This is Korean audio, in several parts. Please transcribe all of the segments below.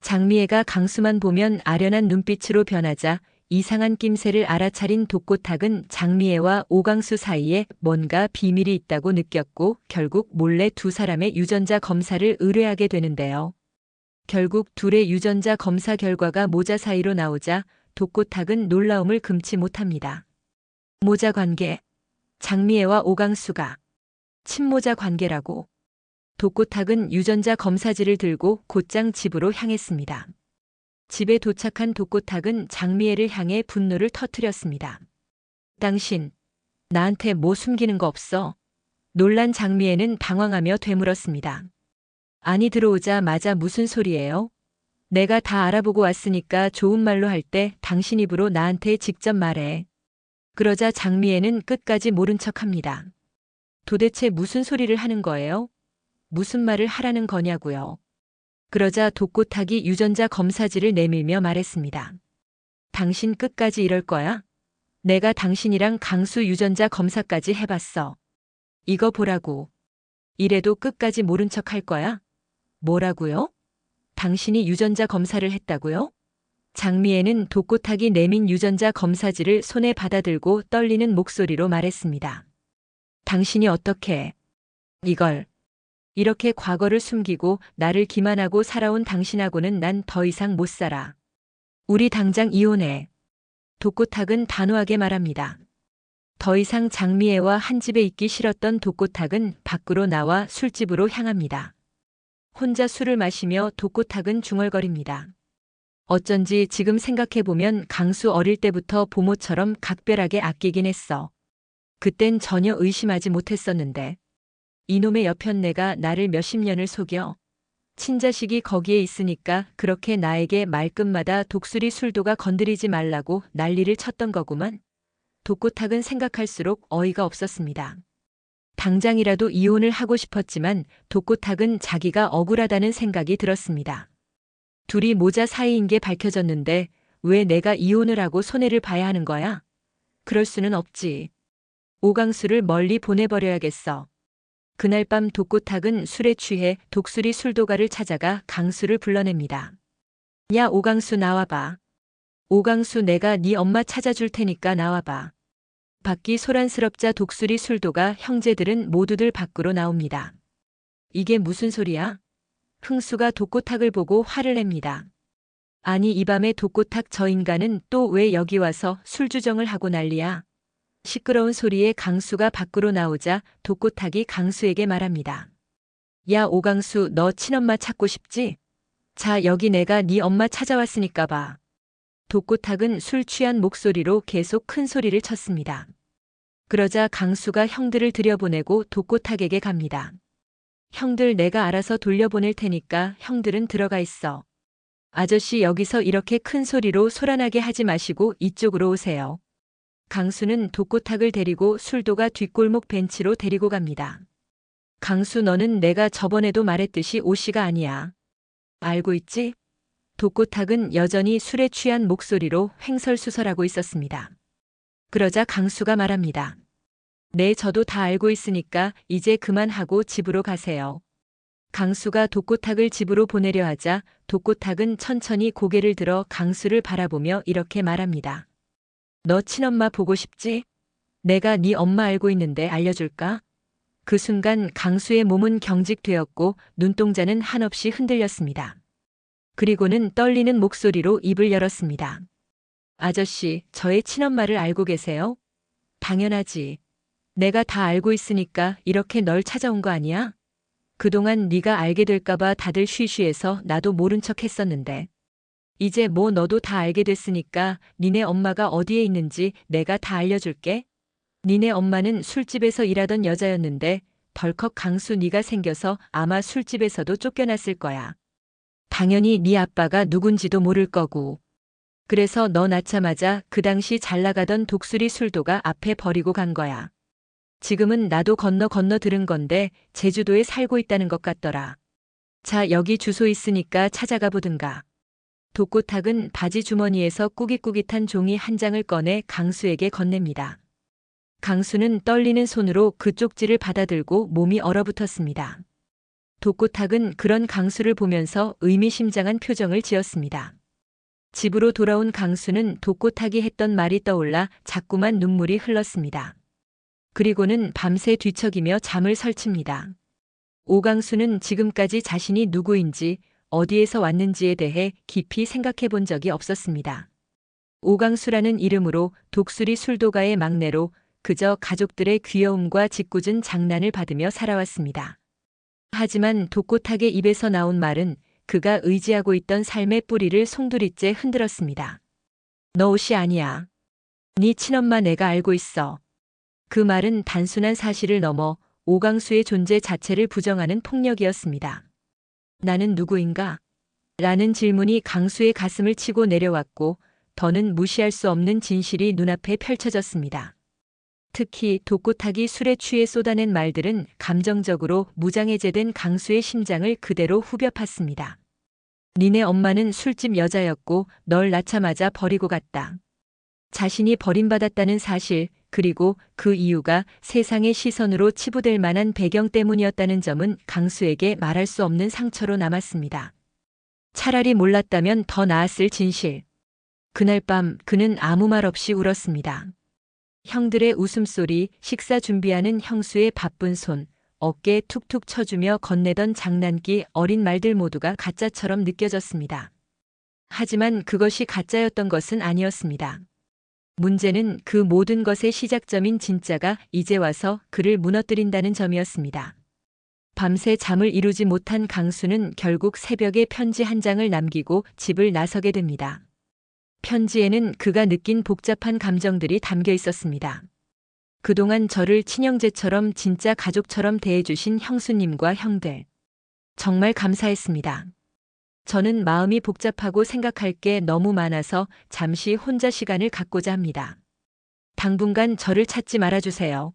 장미애가 강수만 보면 아련한 눈빛으로 변하자 이상한 낌새를 알아차린 독고탁은 장미애와 오강수 사이에 뭔가 비밀이 있다고 느꼈고 결국 몰래 두 사람의 유전자 검사를 의뢰하게 되는데요. 결국 둘의 유전자 검사 결과가 모자 사이로 나오자 독고탁은 놀라움을 금치 못합니다. 모자 관계. 장미애와 오강수가 친모자 관계라고. 독고탁은 유전자 검사지를 들고 곧장 집으로 향했습니다. 집에 도착한 독고탁은 장미애를 향해 분노를 터뜨렸습니다. 당신, 나한테 뭐 숨기는 거 없어? 놀란 장미애는 당황하며 되물었습니다. 아니 들어오자마자 무슨 소리예요? 내가 다 알아보고 왔으니까 좋은 말로 할 때 당신 입으로 나한테 직접 말해. 그러자 장미애는 끝까지 모른 척 합니다. 도대체 무슨 소리를 하는 거예요? 무슨 말을 하라는 거냐고요. 그러자 독고탁이 유전자 검사지를 내밀며 말했습니다. 당신 끝까지 이럴 거야? 내가 당신이랑 강수 유전자 검사까지 해봤어. 이거 보라고. 이래도 끝까지 모른 척 할 거야? 뭐라고요? 당신이 유전자 검사를 했다고요? 장미애는 독고탁이 내민 유전자 검사지를 손에 받아들고 떨리는 목소리로 말했습니다. 당신이 어떻게 이걸 이렇게 과거를 숨기고 나를 기만하고 살아온 당신하고는 난 더 이상 못 살아. 우리 당장 이혼해. 독고탁은 단호하게 말합니다. 더 이상 장미애와 한 집에 있기 싫었던 독고탁은 밖으로 나와 술집으로 향합니다. 혼자 술을 마시며 독고탁은 중얼거립니다. 어쩐지 지금 생각해보면 강수 어릴 때부터 부모처럼 각별하게 아끼긴 했어. 그땐 전혀 의심하지 못했었는데. 이놈의 여편네가 나를 몇십 년을 속여. 친자식이 거기에 있으니까 그렇게 나에게 말끝마다 독수리 술도가 건드리지 말라고 난리를 쳤던 거구만. 독고탁은 생각할수록 어이가 없었습니다. 당장이라도 이혼을 하고 싶었지만 독고탁은 자기가 억울하다는 생각이 들었습니다. 둘이 모자 사이인 게 밝혀졌는데 왜 내가 이혼을 하고 손해를 봐야 하는 거야? 그럴 수는 없지. 오강수를 멀리 보내버려야겠어. 그날 밤 독고탁은 술에 취해 독수리 술도가를 찾아가 강수를 불러냅니다. 야 오강수 나와봐. 오강수 내가 네 엄마 찾아줄 테니까 나와봐. 밖이 소란스럽자 독수리 술도가 형제들은 모두들 밖으로 나옵니다. 이게 무슨 소리야? 흥수가 독고탁을 보고 화를 냅니다. 아니 이 밤에 독고탁 저 인간은 또 왜 여기 와서 술주정을 하고 난리야? 시끄러운 소리에 강수가 밖으로 나오자 독고탁이 강수에게 말합니다. 야 오강수 너 친엄마 찾고 싶지? 자 여기 내가 네 엄마 찾아왔으니까 봐. 독고탁은 술 취한 목소리로 계속 큰 소리를 쳤습니다. 그러자 강수가 형들을 들여보내고 독고탁에게 갑니다. 형들 내가 알아서 돌려보낼 테니까 형들은 들어가 있어. 아저씨 여기서 이렇게 큰 소리로 소란하게 하지 마시고 이쪽으로 오세요. 강수는 독고탁을 데리고 술도가 뒷골목 벤치로 데리고 갑니다. 강수 너는 내가 저번에도 말했듯이 오씨가 아니야. 알고 있지? 독고탁은 여전히 술에 취한 목소리로 횡설수설하고 있었습니다. 그러자 강수가 말합니다. 네, 저도 다 알고 있으니까 이제 그만하고 집으로 가세요. 강수가 독고탁을 집으로 보내려 하자 독고탁은 천천히 고개를 들어 강수를 바라보며 이렇게 말합니다. 너 친엄마 보고 싶지? 내가 네 엄마 알고 있는데 알려줄까? 그 순간 강수의 몸은 경직되었고 눈동자는 한없이 흔들렸습니다. 그리고는 떨리는 목소리로 입을 열었습니다. 아저씨, 저의 친엄마를 알고 계세요? 당연하지. 내가 다 알고 있으니까 이렇게 널 찾아온 거 아니야? 그동안 네가 알게 될까봐 다들 쉬쉬해서 나도 모른 척 했었는데. 이제 뭐 너도 다 알게 됐으니까 니네 엄마가 어디에 있는지 내가 다 알려줄게. 니네 엄마는 술집에서 일하던 여자였는데 덜컥 강수 네가 생겨서 아마 술집에서도 쫓겨났을 거야. 당연히 네 아빠가 누군지도 모를 거고. 그래서 너 낳자마자 그 당시 잘 나가던 독수리 술도가 앞에 버리고 간 거야. 지금은 나도 건너 건너 들은 건데 제주도에 살고 있다는 것 같더라. 자, 여기 주소 있으니까 찾아가 보든가. 독고탁은 바지 주머니에서 꾸깃꾸깃한 종이 한 장을 꺼내 강수에게 건넵니다. 강수는 떨리는 손으로 그 쪽지를 받아들고 몸이 얼어붙었습니다. 독고탁은 그런 강수를 보면서 의미심장한 표정을 지었습니다. 집으로 돌아온 강수는 독고탁이 했던 말이 떠올라 자꾸만 눈물이 흘렀습니다. 그리고는 밤새 뒤척이며 잠을 설칩니다. 오강수는 지금까지 자신이 누구인지 어디에서 왔는지에 대해 깊이 생각해 본 적이 없었습니다. 오강수라는 이름으로 독수리 술도가의 막내로 그저 가족들의 귀여움과 짓궂은 장난을 받으며 살아왔습니다. 하지만 독고탁의 입에서 나온 말은 그가 의지하고 있던 삶의 뿌리를 송두리째 흔들었습니다. 너 옷이 아니야. 네 친엄마 내가 알고 있어. 그 말은 단순한 사실을 넘어 오강수의 존재 자체를 부정하는 폭력이었습니다. 나는 누구인가? 라는 질문이 강수의 가슴을 치고 내려왔고 더는 무시할 수 없는 진실이 눈앞에 펼쳐졌습니다. 특히 독고탁이 술에 취해 쏟아낸 말들은 감정적으로 무장해제된 강수의 심장을 그대로 후벼 팠습니다. 니네 엄마는 술집 여자였고 널 낳자마자 버리고 갔다. 자신이 버림받았다는 사실, 그리고 그 이유가 세상의 시선으로 치부될 만한 배경 때문이었다는 점은 강수에게 말할 수 없는 상처로 남았습니다. 차라리 몰랐다면 더 나았을 진실. 그날 밤 그는 아무 말 없이 울었습니다. 형들의 웃음소리, 식사 준비하는 형수의 바쁜 손, 어깨에 툭툭 쳐주며 건네던 장난기 어린 말들 모두가 가짜처럼 느껴졌습니다. 하지만 그것이 가짜였던 것은 아니었습니다. 문제는 그 모든 것의 시작점인 진짜가 이제 와서 그를 무너뜨린다는 점이었습니다. 밤새 잠을 이루지 못한 강수는 결국 새벽에 편지 한 장을 남기고 집을 나서게 됩니다. 편지에는 그가 느낀 복잡한 감정들이 담겨 있었습니다. 그동안 저를 친형제처럼 진짜 가족처럼 대해주신 형수님과 형들. 정말 감사했습니다. 저는 마음이 복잡하고 생각할 게 너무 많아서 잠시 혼자 시간을 갖고자 합니다. 당분간 저를 찾지 말아주세요.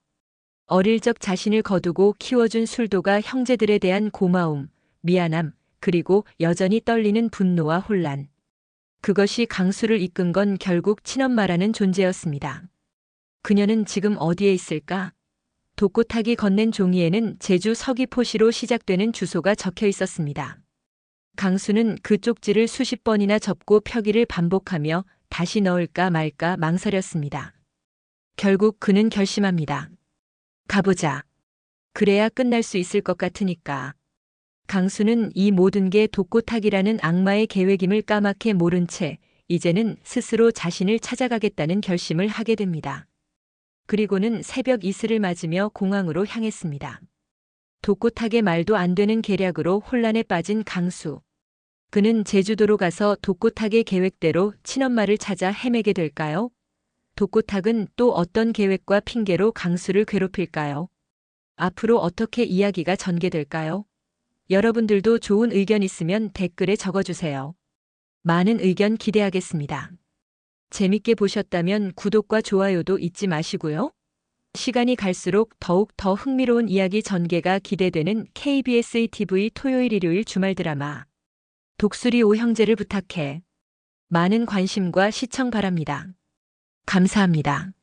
어릴 적 자신을 거두고 키워준 술도가 형제들에 대한 고마움, 미안함, 그리고 여전히 떨리는 분노와 혼란. 그것이 강수를 이끈 건 결국 친엄마라는 존재였습니다. 그녀는 지금 어디에 있을까? 독고타기 건넨 종이에는 제주 서귀포시로 시작되는 주소가 적혀 있었습니다. 강수는 그 쪽지를 수십 번이나 접고 펴기를 반복하며 다시 넣을까 말까 망설였습니다. 결국 그는 결심합니다. 가보자. 그래야 끝날 수 있을 것 같으니까. 강수는 이 모든 게 독고탁이라는 악마의 계획임을 까맣게 모른 채 이제는 스스로 자신을 찾아가겠다는 결심을 하게 됩니다. 그리고는 새벽 이슬을 맞으며 공항으로 향했습니다. 독고탁의 말도 안 되는 계략으로 혼란에 빠진 강수. 그는 제주도로 가서 독고탁의 계획대로 친엄마를 찾아 헤매게 될까요? 독고탁은 또 어떤 계획과 핑계로 강수를 괴롭힐까요? 앞으로 어떻게 이야기가 전개될까요? 여러분들도 좋은 의견 있으면 댓글에 적어주세요. 많은 의견 기대하겠습니다. 재밌게 보셨다면 구독과 좋아요도 잊지 마시고요. 시간이 갈수록 더욱 더 흥미로운 이야기 전개가 기대되는 KBS TV 토요일 일요일 주말 드라마 독수리 오형제를 부탁해 많은 관심과 시청 바랍니다. 감사합니다.